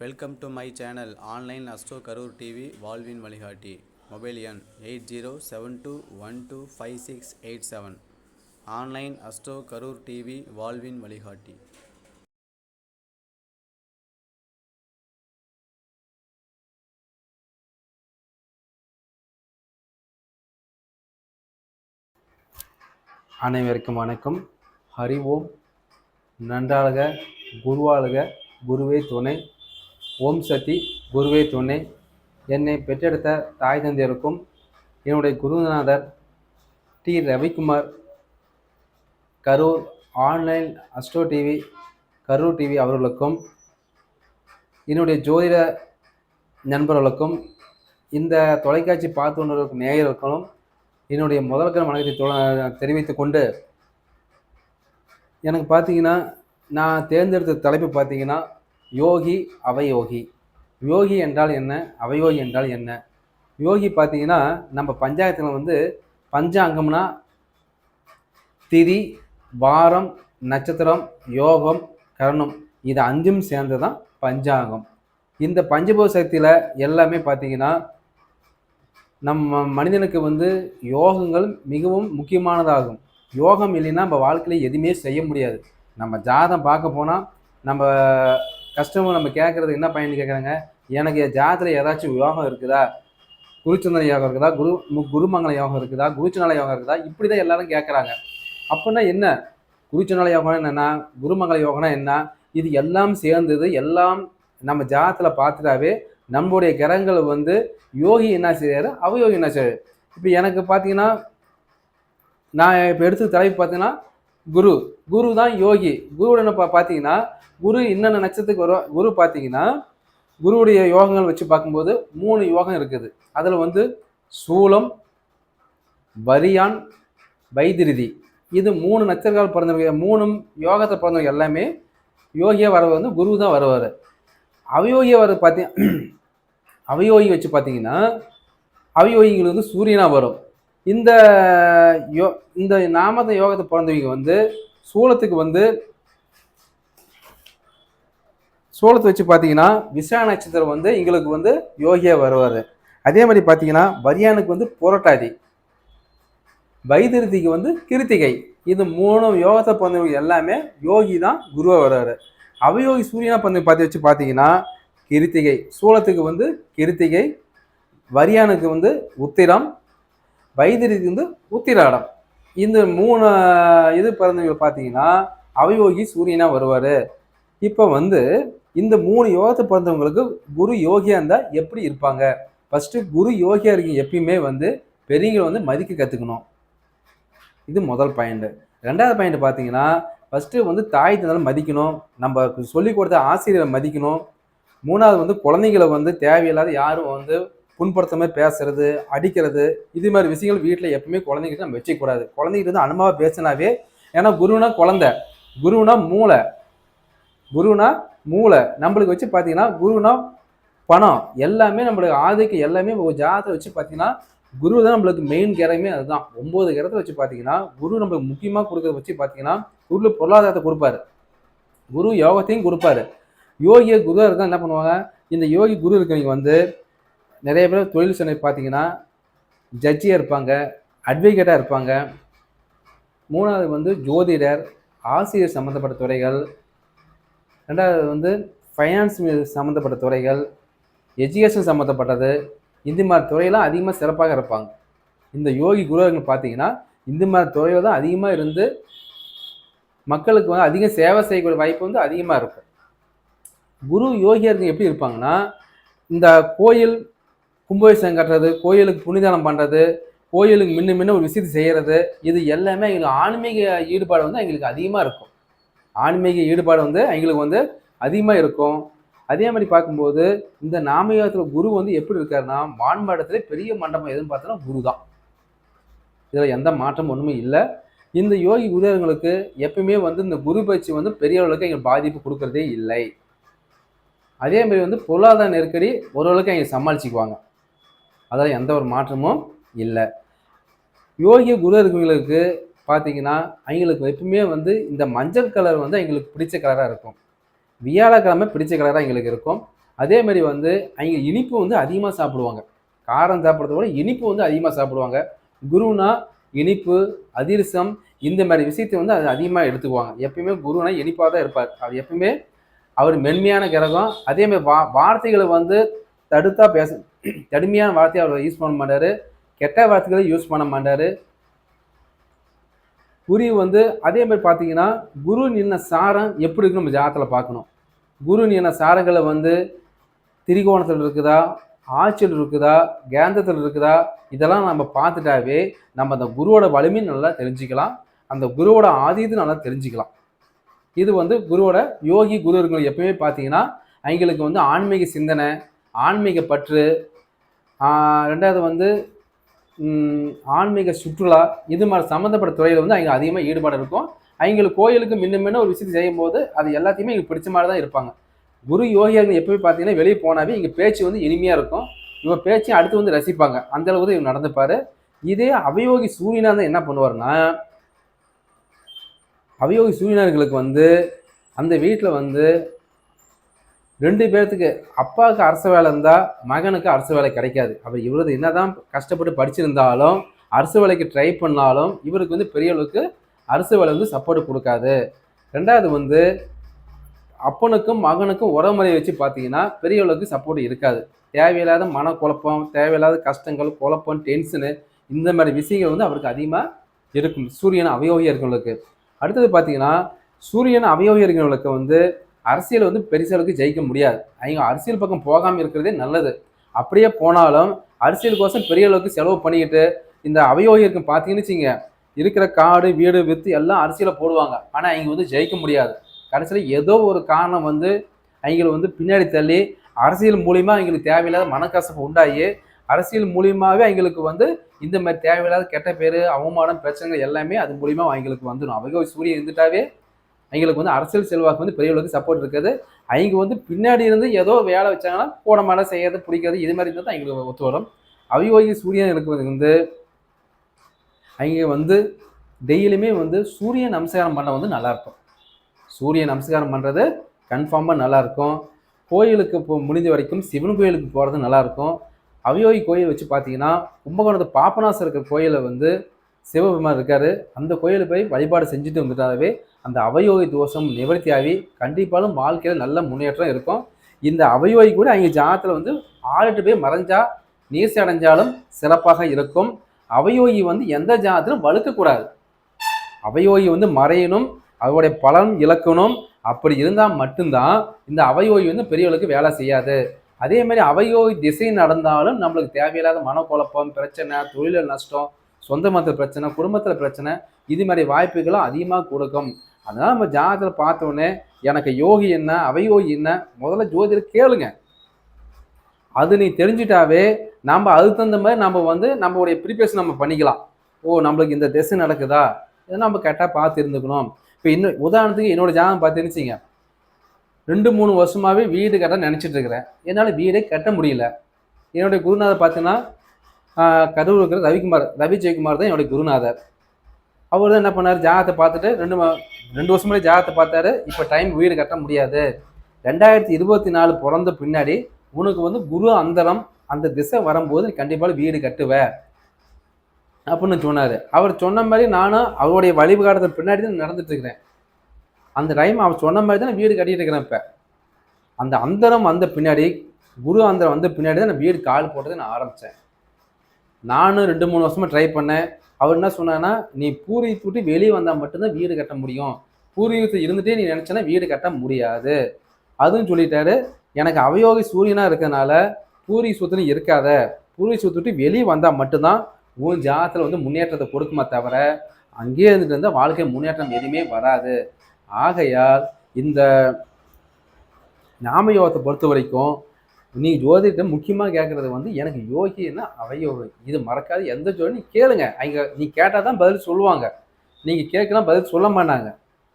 Welcome to my channel online astro Karur TV வாழ்வின் வழிகாட்டி. Mobile எண் eight zero seven two one two five six eight seven. Online astro Karur TV வாழ்வின் வழிகாட்டி. அனைவருக்கும் வணக்கம். ஹரி ஓம். நன்றாக குருவாளுக குருவே துணை. ஓம் சக்தி குருவே துணை. என்னை பெற்றெடுத்த தாய் தந்தையருக்கும் என்னுடைய குருநாதர் D. Ravikumar Karur online astro TV Karur TV அவர்களுக்கும் என்னுடைய ஜோதிட நண்பர்களுக்கும் இந்த தொலைக்காட்சி பார்த்து கொண்டிருக்கும் நேயர்களுக்கும் என்னுடைய முதல்கள் வணக்கத்தை தெரிவித்து கொண்டு எனக்கு பார்த்தீங்கன்னா நான் தேர்ந்தெடுத்த தலைப்பு பார்த்தீங்கன்னா யோகி அவயோகி. யோகி என்றால் என்ன? அவயோகி என்றால் என்ன? யோகி பார்த்தீங்கன்னா நம்ம பஞ்சாயத்தில் வந்து பஞ்சாங்கம்னா திதி வாரம் நட்சத்திரம் யோகம் கரணம். இது அஞ்சும் சேர்ந்து தான் பஞ்சாங்கம். இந்த பஞ்சபூத சக்தியில் எல்லாமே பார்த்தீங்கன்னா நம்ம மனிதனுக்கு வந்து யோகங்கள் மிகவும் முக்கியமானதாகும். யோகம் இல்லைன்னா நம்ம வாழ்க்கையில் எதுவுமே செய்ய முடியாது. நம்ம ஜாதம் பார்க்க போனால் நம்ம கஸ்டமர் நம்ம கேட்குறது என்ன பயன் கேட்குறாங்க எனக்கு ஜாதத்தில் ஏதாச்சும் யோகம் இருக்குதா? குருச்சந்திரன் யோகம் இருக்குதா? குரு குருமங்கல யோகம் இருக்குதா? குருச்சனால யோகம் இருக்குதா? இப்படி தான் எல்லாரும் கேட்குறாங்க அப்படின்னா என்ன? குருச்சனால யோகம்னா என்னென்னா குருமங்கல யோகம்னா என்ன? இது எல்லாம் சேர்ந்தது எல்லாம் நம்ம ஜாதத்தில் பார்த்துட்டாவே நம்மளுடைய கிரகங்கள் வந்து யோகி என்ன செய்கிறாரு அவயோகி என்ன செய்றாரு? இப்போ எனக்கு பார்த்தீங்கன்னா நான் இப்போ எடுத்து தலைப்பு பார்த்தீங்கன்னா குரு. குரு தான் யோகி. குருவோட பா பார்த்தீங்கன்னா குரு என்னென்ன நட்சத்திரத்துக்கு வரும் குரு பார்த்தீங்கன்னா குருவுடைய யோகங்கள் வச்சு பார்க்கும்போது மூணு யோகம் இருக்குது. அதில் வந்து சூலம் வரியான் வைத்திருதி இது மூணு நட்சத்திரங்கள் பிறந்தவங்க மூணும் யோகத்தை பிறந்தவங்க எல்லாமே யோகியாக வரவர் வந்து குரு தான் வருவார். அவயோகியாக வர பார்த்தீங்க அவயோகி வச்சு பார்த்தீங்கன்னா அவயோகிகள் வந்து சூரியனாக வரும். இந்த யோ இந்த நாமத யோகத்தை பிறந்தவங்க வந்து சூலத்துக்கு வந்து சூலத்தை வச்சு பார்த்தீங்கன்னா விசா நட்சத்திரம் வந்து எங்களுக்கு வந்து யோகியாக வருவார். அதே மாதிரி பார்த்தீங்கன்னா வரியானுக்கு வந்து புரட்டாதி. வைத்திருதிக்கு வந்து கிருத்திகை. இது மூணு யோகத்தை பிறந்தவங்க எல்லாமே யோகி தான் குருவாக வர்றாரு. அவயோகி சூரியனா பிறந்த பார்த்து வச்சு பார்த்தீங்கன்னா கிருத்திகை. சூலத்துக்கு வந்து கிருத்திகை. வரியானுக்கு வந்து உத்திரம். வைத்திரிக்கு வந்து உத்திராடம். இந்த மூணு இது பிறந்தவங்க பார்த்தீங்கன்னா அவயோகி சூரியனா வருவார். இப்போ வந்து இந்த மூணு யோகத்தை பிறந்தவங்களுக்கு குரு யோகியா இருந்தால் எப்படி இருப்பாங்க? ஃபஸ்ட்டு குரு யோகியா இருக்கீங்க எப்பயுமே வந்து பெரியவங்களை வந்து மதிக்க கற்றுக்கணும் இது முதல் பாயிண்ட் ரெண்டாவது பாயிண்ட் பார்த்தீங்கன்னா ஃபஸ்ட்டு வந்து தாய் தந்தாலும் மதிக்கணும். நம்ம சொல்லிக் கொடுத்த ஆசிரியரை மதிக்கணும். மூணாவது வந்து குழந்தைங்களை வந்து தேவையில்லாத யாரும் வந்து புண்படுத்த மாதிரி பேசுறது அடிக்கிறது இது மாதிரி விஷயங்கள் வீட்டில் எப்பவுமே குழந்தைகிட்ட நம்ம வச்சுக்கூடாது குழந்தைகிட்ட வந்து அனுபவம் பேசினாவே ஏன்னா குருனா குழந்தை குருனா மூளை குருனா மூளை. நம்மளுக்கு வச்சு பார்த்தீங்கன்னா குருனா பணம் எல்லாமே நம்மளுக்கு ஆதிக்கம் எல்லாமே ஒரு ஜாதத்தை வச்சு பார்த்தீங்கன்னா குரு தான் நம்மளுக்கு மெயின் கிரகமே அதுதான். ஒன்பது கிரகத்தை வச்சு பார்த்தீங்கன்னா குரு நம்மளுக்கு முக்கியமாக கொடுக்கறத வச்சு பார்த்தீங்கன்னா குரு பொருளாதாரத்தை கொடுப்பாரு. குரு யோகத்தையும் கொடுப்பாரு. யோகிய குருவாக இருந்தால் என்ன பண்ணுவாங்க? இந்த யோகி குரு இருக்கிறவங்க வந்து நிறைய பேர் தொழில் சென்னை பார்த்தீங்கன்னா ஜட்ஜியாக இருப்பாங்க அட்வொகேட்டாக இருப்பாங்க. மூணாவது வந்து ஜோதிடர் ஆசிரியர் சம்மந்தப்பட்ட துறைகள். ரெண்டாவது வந்து ஃபைனான்ஸ் சம்மந்தப்பட்ட துறைகள். எஜுகேஷன் சம்மந்தப்பட்டது இந்த மாதிரி துறையெல்லாம் அதிகமாக சிறப்பாக இருப்பாங்க. இந்த யோகி குருவர்கள் பார்த்தீங்கன்னா இந்த மாதிரி துறையில் தான் அதிகமாக இருந்து மக்களுக்கு வந்து அதிக சேவை செய்யக்கூடிய வாய்ப்பு வந்து அதிகமாக இருக்கும். குரு யோகியர்கள் எப்படி இருப்பாங்கன்னா இந்த கோயில் கும்பாபிஷேகம் கட்டுறது கோயிலுக்கு புனிதானம் பண்ணுறது கோயிலுக்கு முன்ன முன்ன ஒரு விஷயத்தை செய்கிறது இது எல்லாமே எங்களுக்கு ஆன்மீக ஈடுபாடு வந்து எங்களுக்கு அதிகமாக இருக்கும். ஆன்மீக ஈடுபாடு வந்து எங்களுக்கு வந்து அதிகமாக இருக்கும். அதே மாதிரி பார்க்கும்போது இந்த நாமயோகத்தில் குரு வந்து எப்படி இருக்காருன்னா வான்மாடத்துல பெரிய மண்டபம் எதுன்னு பார்த்தோன்னா குரு தான். இதில் எந்த மாற்றமும் ஒன்றுமே இல்லை. இந்த யோகி உதயங்களுக்கு எப்பயுமே வந்து இந்த குரு பயிற்சி வந்து பெரிய அளவுக்கு எங்களுக்கு பாதிப்பு கொடுக்கறதே இல்லை. அதே மாதிரி வந்து பொருளாதார நெருக்கடி ஓரளவுக்கு அவங்க சமாளிச்சுக்குவாங்க. அதில் எந்த ஒரு மாற்றமும் இல்லை. யோகிய குரு இருக்கவங்களுக்கு பார்த்தீங்கன்னா அவங்களுக்கு எப்பவுமே வந்து இந்த மஞ்சள் கலர் வந்து எங்களுக்கு பிடிச்ச கலராக இருக்கும். வியாழக்கிழமை பிடிச்ச கலராக எங்களுக்கு இருக்கும். அதே மாதிரி வந்து அவங்க இனிப்பு வந்து அதிகமாக சாப்பிடுவாங்க. காரம் சாப்பிட்றத விட இனிப்பு வந்து அதிகமாக சாப்பிடுவாங்க. குருனா இனிப்பு அதிரசம் இந்த மாதிரி விஷயத்தை வந்து அது அதிகமாக எடுத்துக்குவாங்க. எப்பயுமே குருனா இனிப்பாக தான் இருப்பார். அவர் எப்பயுமே அவர் மென்மையான கிரகம். அதே மாதிரி வா வார்த்தைகளை வந்து தடுத்தா பேச கடுமையான வார்த்தையை அவர் யூஸ் பண்ண மாட்டார். கெட்ட வார்த்தைகளை யூஸ் பண்ண மாட்டார். குரு வந்து அதே மாதிரி பார்த்தீங்கன்னா குரு நின்ன சாரம் எப்படி இருக்குன்னு நம்ம ஜாதத்தில் பார்க்கணும். குரு நின்ன சாரங்களை வந்து திரிகோணத்தில் இருக்குதா? ஆட்சியில் இருக்குதா? கேந்தத்தில் இருக்குதா? இதெல்லாம் நம்ம பார்த்துட்டாவே நம்ம அந்த குருவோட வலிமை நல்லா தெரிஞ்சுக்கலாம். அந்த குருவோட ஆதியத்தை நல்லா தெரிஞ்சுக்கலாம். இது வந்து குருவோட யோகி குரு இருக்கிற எப்பயுமே பார்த்தீங்கன்னா அவங்களுக்கு வந்து ஆன்மீக சிந்தனை ஆன்மீக பற்று ரெண்டாவது வந்து ஆன்மீக சுற்றுலா இது மாதிரி சம்மந்தப்பட்ட துறையில் வந்து அவங்க அதிகமாக ஈடுபாடு இருக்கும். அவங்களுக்கு கோயிலுக்கு முன்ன முன்ன ஒரு விஷயத்தை செய்யும்போது அது எல்லாத்தையுமே இங்கே பிடிச்ச மாதிரி தான் இருப்பாங்க. குரு யோகியாக எப்பவுமே பார்த்தீங்கன்னா வெளியே போனாவே இங்கே பேச்சு வந்து இனிமையாக இருக்கும். இவங்க பேச்சையும் அடுத்து வந்து ரசிப்பாங்க. அந்த அளவுக்கு இவர் நடந்துப்பார். இதே அவயோகி சூரியனா இருந்தால் என்ன பண்ணுவாருன்னா அவயோகி சூரியனர்களுக்கு வந்து அந்த வீட்டில் வந்து ரெண்டு பேர்த்துக்கு அப்பாவுக்கு அரசு வேலை இருந்தால் மகனுக்கு அரசு வேலை கிடைக்காது. அப்போ இவரது என்னதான் கஷ்டப்பட்டு படிச்சிருந்தாலும் அரசு வேலைக்கு ட்ரை பண்ணாலும் இவருக்கு வந்து பெரிய அளவுக்கு அரசு வேலை வந்து சப்போர்ட் கொடுக்காது. ரெண்டாவது வந்து அப்பனுக்கும் மகனுக்கும் உறவுமுறையை வச்சு பார்த்தீங்கன்னா பெரிய அளவுக்கு சப்போர்ட் இருக்காது. தேவையில்லாத மனக்குழப்பம் தேவையில்லாத கஷ்டங்கள் குழப்பம் டென்ஷனு இந்த மாதிரி விஷயங்கள் வந்து அவருக்கு அதிகமாக இருக்கும். சூரியன் அவயோகியாக இருக்கிறவங்களுக்கு அடுத்தது பார்த்தீங்கன்னா சூரியன் அவயோகியாக வந்து அரசியல் வந்து பெருசளவுக்கு ஜெயிக்க முடியாது. அவங்க அரசியல் பக்கம் போகாமல் இருக்கிறதே நல்லது. அப்படியே போனாலும் அரசியலுக்கோசம் பெரிய அளவுக்கு செலவு பண்ணிக்கிட்டு இந்த அவயோகியருக்கு பார்த்தீங்கன்னு வச்சுங்க இருக்கிற காடு வீடு வித்து எல்லாம் அரசியலை போடுவாங்க. ஆனால் அவங்க வந்து ஜெயிக்க முடியாது. கடைசியில் ஏதோ ஒரு காரணம் வந்து அவங்களை வந்து பின்னாடி தள்ளி அரசியல் மூலியமாக அவங்களுக்கு தேவையில்லாத மனக்கசப்பு உண்டாகி அரசியல் மூலியமாகவே அவங்களுக்கு வந்து இந்த மாதிரி தேவையில்லாத கெட்ட பேர் அவமானம் பிரச்சனைகள் எல்லாமே அது மூலியமாக அவங்களுக்கு வந்துடும். அவங்க சூரியன் இருந்துட்டாவே அவங்களுக்கு வந்து அரசியல் செல்வாக்கு வந்து பெரியவர்களுக்கு சப்போர்ட் இருக்குது. அவங்க வந்து பின்னாடி இருந்து ஏதோ வேலை வச்சாங்கன்னா போன மேலே செய்யறது பிடிக்கிறது இது மாதிரி இருந்தால் தான் அவங்களுக்கு ஒத்து வரும். அவியோகி சூரியன் இருக்கிறது வந்து அவங்க வந்து டெய்லியுமே வந்து சூரிய நமஸ்காரம் பண்ண வந்து நல்லாயிருக்கும் சூரியன் சூரிய நமஸ்காரம் பண்ணுறது கன்ஃபார்மாக நல்லாயிருக்கும் கோயிலுக்கு போ முடிஞ்ச வரைக்கும் சிவன் கோயிலுக்கு போகிறது நல்லாயிருக்கும் அவியோகி கோயில் வச்சு பார்த்தீங்கன்னா கும்பகோணத்து பாப்பநாசம் இருக்கிற கோயிலை வந்து சிவபெருமான் இருக்காரு. அந்த கோயிலுக்கு போய் வழிபாடு செஞ்சுட்டு வந்துட்டாவே அந்த அவயோகி தோஷம் நிவர்த்தியாகி கண்டிப்பாலும் வாழ்க்கையில் நல்ல முன்னேற்றம் இருக்கும். இந்த அவயோகி கூட அவங்க ஜாதத்தில் வந்து ஆளுட்டு போய் மறைஞ்சா நீர்ச்சி அடைஞ்சாலும் சிறப்பாக இருக்கும். அவயோகி வந்து எந்த ஜாதத்திலும் வலுக்கக்கூடாது அவயோகி வந்து மறையணும் அதோடைய பலன் இழக்கணும். அப்படி இருந்தால் மட்டும்தான் இந்த அவயோகி வந்து பெரியவளுக்கு வேலை செய்யாது. அதே மாதிரி அவயோகி திசை நடந்தாலும் நம்மளுக்கு தேவையில்லாத மனக்குழப்பம் பிரச்சனை தொழில் நஷ்டம் சொந்த மதத்தில் பிரச்சனை குடும்பத்தில் பிரச்சனை இது மாதிரி வாய்ப்புகளும் அதிகமாக கொடுக்கும். அதனால் நம்ம ஜாதகத்தில் பார்த்தோன்னே எனக்கு யோகி என்ன அவயோகி என்ன முதல்ல ஜோதிடர் கேளுங்க. அது நீ தெரிஞ்சிட்டாவே நம்ம அதுக்கு தகுந்த மாதிரி நம்ம வந்து நம்மளுடைய ப்ரிப்பரேஷன் நம்ம பண்ணிக்கலாம். ஓ நம்மளுக்கு இந்த திசை நடக்குதா? இதை நம்ம கரெக்டாக பார்த்து இருந்துக்கணும். இப்போ இன்னும் உதாரணத்துக்கு என்னோட ஜாதகம் பார்த்துருச்சிங்க ரெண்டு மூணு வருஷமாகவே வீடு கட்ட நினச்சிட்டு இருக்கிறேன். என்னால் வீடே கட்ட முடியல. என்னுடைய குருநாதர் பார்த்தீங்கன்னா கரூர் இருக்கிற ரவிக்குமார் ரவி ஜெயக்குமார் தான் என்னுடைய குருநாதர். அவர் தான் என்ன பண்ணார்? ஜாதகத்தை பார்த்துட்டு ரெண்டு ரெண்டு வருஷம் ஜாதகத்தை பார்த்தாரு. இப்போ டைம் வீடு கட்ட முடியாது. ரெண்டாயிரத்தி இருபத்தி நாலு பிறந்த பின்னாடி உனக்கு வந்து குரு அந்தரம் அந்த திசை வரும்போது நீ கண்டிப்பாக வீடு கட்டுவ. அப்படின்னு சொன்னார். அவர் சொன்ன மாதிரி நானும் அவருடைய வழிபாடத்துக்கு பின்னாடி தான் நடந்துட்டு இருக்கிறேன். அந்த டைம் அவர் சொன்ன மாதிரி தான் வீடு கட்டிட்டு இருக்கிறேன் இப்போ. அந்த அந்தரம் வந்த பின்னாடி குரு அந்தரம் வந்த பின்னாடி தான் நான் வீடு கால் போட்டதை நான் ஆரம்பித்தேன் நானும் ரெண்டு மூணு வருஷமா ட்ரை பண்ணேன். அவர் என்ன சொன்னான்னா நீ பூர்வீகத்தை விட்டு வெளியே வந்தால் மட்டும்தான் வீடு கட்ட முடியும். பூர்வீகத்தை இருந்துட்டே நீ நினச்சேன்னா வீடு கட்ட முடியாது. அதுவும் சொல்லிட்டாரு. எனக்கு அவயோகி சூரியனாக இருக்கிறனால பூர்வீக சுத்தம் இருக்காத. பூர்வீக சொத்து விட்டு வெளியே வந்தால் மட்டும்தான் உன் ஜாதத்தில் வந்து முன்னேற்றத்தை கொடுக்குமா தவிர அங்கேயே இருந்துட்டு இருந்தால் வாழ்க்கை முன்னேற்றம் எதுவுமே வராது. ஆகையால் இந்த ஞாபகத்தை பொறுத்த வரைக்கும் நீ ஜோதிட முக்கியமாக கேட்குறது வந்து எனக்கு யோகின்னா அவையோகி இது மறக்காது. எந்த ஜோதி கேளுங்க. அங்கே நீ கேட்டால் தான் பதில் சொல்லுவாங்க. நீங்கள் கேட்கலாம் பதில் சொல்ல மாட்டாங்க.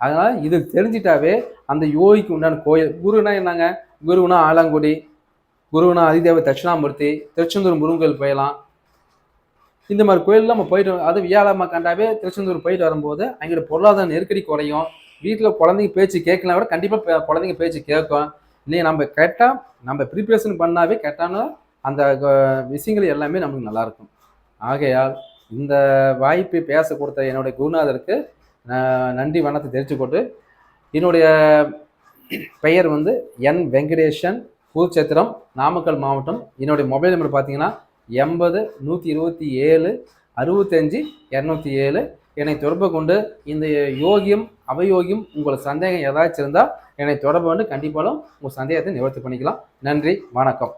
அதனால் இது தெரிஞ்சிட்டாவே அந்த யோகிக்கு உண்டான கோயில். குருனா என்னங்க? குருனா ஆலாங்குடி குருனா அதிதேவ தட்சிணாமூர்த்தி திருச்செந்தூர் முருகன் கோயில் போயலாம் இந்த மாதிரி கோயிலில் நம்ம போயிட்டு அது வியாழமாக கண்டாவே திருச்செந்தூர் போயிட்டு வரும்போது அங்கே பொருளாதார நெருக்கடி குறையும். வீட்டில் குழந்தைங்க பேச்சு கேட்கலாம் கூட கண்டிப்பாக குழந்தைங்க பேச்சு கேட்கும். நீ நம்ம கேட்டால் நம்ம ப்ரிப்பரேஷன் பண்ணாவே கேட்டானா அந்த விஷயங்கள் எல்லாமே நமக்கு நல்லாயிருக்கும் ஆகையால் இந்த வாய்ப்பை பேச கொடுத்த என்னுடைய குருநாதருக்கு நான் நன்றி வணக்கத்தை தெரிவித்துக்கொண்டு என்னுடைய பெயர் வந்து என் வெங்கடேஷன் பூச்சத்திரம் நாமக்கல் மாவட்டம். என்னுடைய மொபைல் நம்பர் பார்த்தீங்கன்னா எண்பது நூற்றி இருபத்தி ஏழு அறுபத்தஞ்சி இரநூத்தி ஏழு. என்னை தொடர்பு கொண்டு இந்த யோகியம் அவயோகியம் உங்களுக்கு சந்தேகம் ஏதாச்சும் இருந்தால் என்னை தொடர்பு கொண்டு கண்டிப்பாலும் உங்கள் சந்தேகத்தை நிவர்த்தி பண்ணிக்கலாம். நன்றி வணக்கம்.